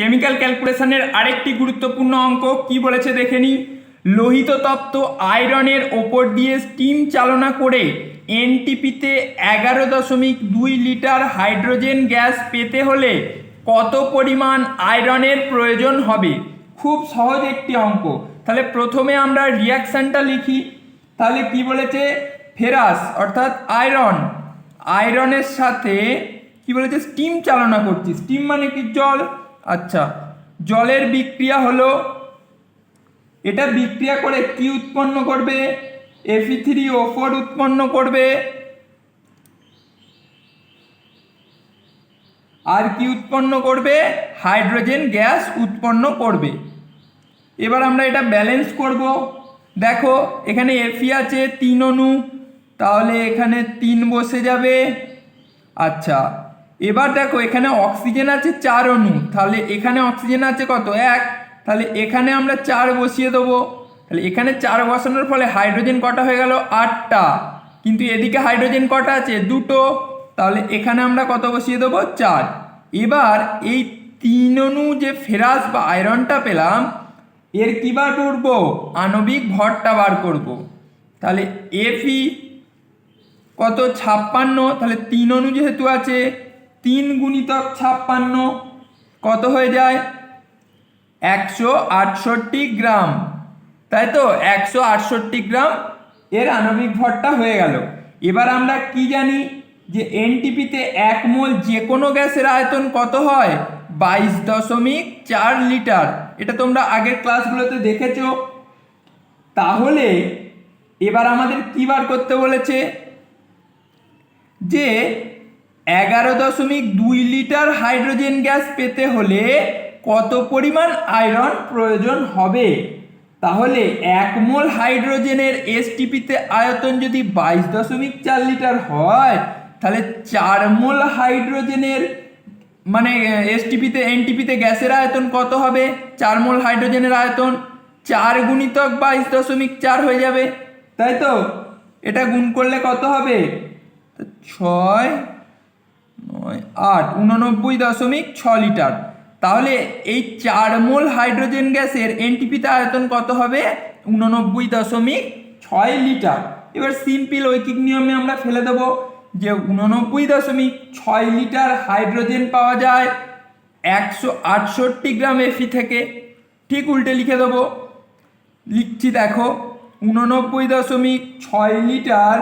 Chemical ক্যালকুলেশনের আরেকটি গুরুত্বপূর্ণ অঙ্ক, কি বলেছে দেখে নিই লোহিত তত্ত্ব আয়রনের ওপর দিয়ে স্টিম চালনা করে এনটিপিতে এগারো দশমিক দুই লিটার হাইড্রোজেন গ্যাস পেতে হলে কত পরিমাণ আয়রনের প্রয়োজন হবে? খুব সহজ একটি অঙ্ক। তাহলে প্রথমে আমরা রিয়াকশানটা লিখি। তাহলে কি বলেছে? ফেরাস, অর্থাৎ আয়রন। আয়রনের সাথে কি বলেছে? স্টিম চালনা করছি। স্টিম মানে কি? জল। আচ্ছা জলের বিক্রিয়া হলো, এটা বিক্রিয়া করে কি উৎপন্ন করবে? এফি থ্রি ও ফোর উৎপন্ন করবে। আর কি উৎপন্ন করবে? হাইড্রোজেন গ্যাস উৎপন্ন করবে। এবার আমরা এটা ব্যালেন্স করব। দেখো, এখানে এফি আছে তিন অণু, তাহলে এখানে তিন বসে যাবে। আচ্ছা এবার দেখো, এখানে অক্সিজেন আছে চার অণু। তাহলে এখানে অক্সিজেন আছে কত? এক। তাহলে এখানে আমরা চার বসিয়ে দেবো। তাহলে এখানে চার বসানোর ফলে হাইড্রোজেন কটা হয়ে গেল? আটটা। কিন্তু এদিকে হাইড্রোজেন কটা আছে? দুটো। তাহলে এখানে আমরা কত বসিয়ে দেবো? চার। এবার এই তিন অণু যে ফেরাস বা আয়রনটা পেলাম, এর কী বার করব? আণবিক ভরটা বার করব। তাহলে এফি কত? ছাপ্পান্ন। তাহলে তিন অণু যেহেতু আছে, তিন গুণিতক ছাপ্পান্ন। কত হয়ে যায়? একশো আটষট্টি গ্রাম। তাই তো? একশো আটষট্টি গ্রাম এর আণবিক ভরটা হয়ে গেল। এবার আমরা কি জানি যে এনটিপিতে এক মোল যে কোনো গ্যাসের আয়তন কত হয়? বাইশ দশমিক চার লিটার। এটা তোমরা আগের ক্লাসগুলোতে দেখেছ। তাহলে এবার আমাদের কী বার করতে বলেছে? যে এগারো দশমিক দুই লিটার হাইড্রোজেন গ্যাস পেতে হলে কত পরিমাণ আয়রন প্রয়োজন হবে? তাহলে এক মোল হাইড্রোজেনের এসটিপিতে আয়তন যদি বাইশ দশমিক চার লিটার হয়, তাহলে চার মোল হাইড্রোজেনের মানে এসটিপিতে এনটিপিতে গ্যাসের আয়তন কত হবে? চার মোল হাইড্রোজেনের আয়তন চার গুণিতক বাইশ দশমিক চার হয়ে যাবে। তাই তো? এটা গুণ করলে কত হবে? ছয় আট, উননব্বই দশমিক ছ লিটার। তাহলে এই চার মোল হাইড্রোজেন গ্যাসের এনটিপিতে আয়তন কত হবে? উননব্বই দশমিক ছয় লিটার। এবার সিম্পল ঐকিক নিয়মে আমরা ফেলে দেবো যে উননব্বই দশমিক ছয় লিটার হাইড্রোজেন পাওয়া যায় একশো আটষট্টি গ্রাম এফি থেকে। ঠিক উল্টে লিখে দেবো। লিখছি দেখো, উননব্বই দশমিক ছয় লিটার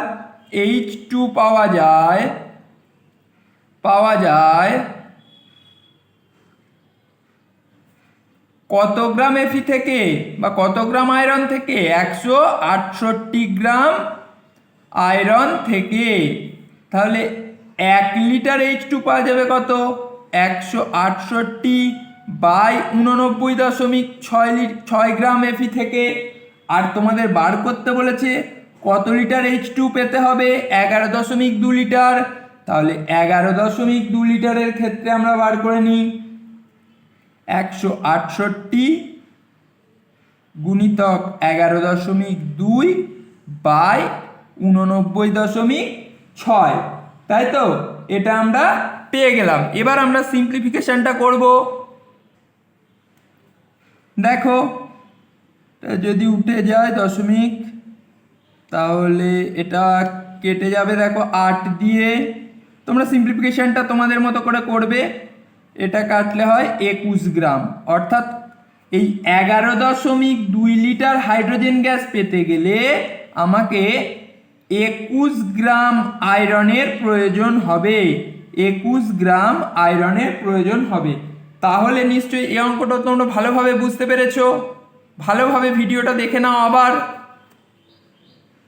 এইচ টু পাওয়া যায় পাওয়া যায় কত গ্রাম এফি থেকে বা কত গ্রাম আয়রন থেকে? একশো আটষট্টি গ্রাম আয়রন থেকে। তাহলে এক লিটার এইচ টু পাওয়া যাবে কত? একশো আটষট্টি বাই উননব্বই দশমিক ছয় লি ছয় গ্রাম এফি থেকে। আর তোমাদের বার করতে বলেছে কত লিটার এইচ টু পেতে হবে? এগারো দশমিক দু লিটার। তাহলে এগারো দশমিক দু লিটারের ক্ষেত্রে আমরা বার করে নিই একশো আটষট্টি গুণিতক এগারো দশমিক দুই বাই উননব্বই দশমিক ছয়। তাই তো? এটা আমরা পেয়ে গেলাম। এবার আমরা সিম্পলিফিকেশনটা করব। দেখো যদি উঠে যায় দশমিক, তাহলে এটা কেটে যাবে দেখো আট দিয়ে। তোমরা সিম্পলিফিকেশনটা তোমাদের মতো করে করবে। এটা কাটলে হয় একুশ গ্রাম। অর্থাৎ এই এগারো দশমিক দুই লিটার হাইড্রোজেন গ্যাস পেতে গেলে আমাকে একুশ গ্রাম আয়রনের প্রয়োজন হবে। একুশ গ্রাম আয়রনের প্রয়োজন হবে। তাহলে নিশ্চয়ই এই অঙ্কটা তোমরা ভালোভাবে বুঝতে পেরেছ। ভালোভাবে ভিডিওটা দেখে নাও আবার।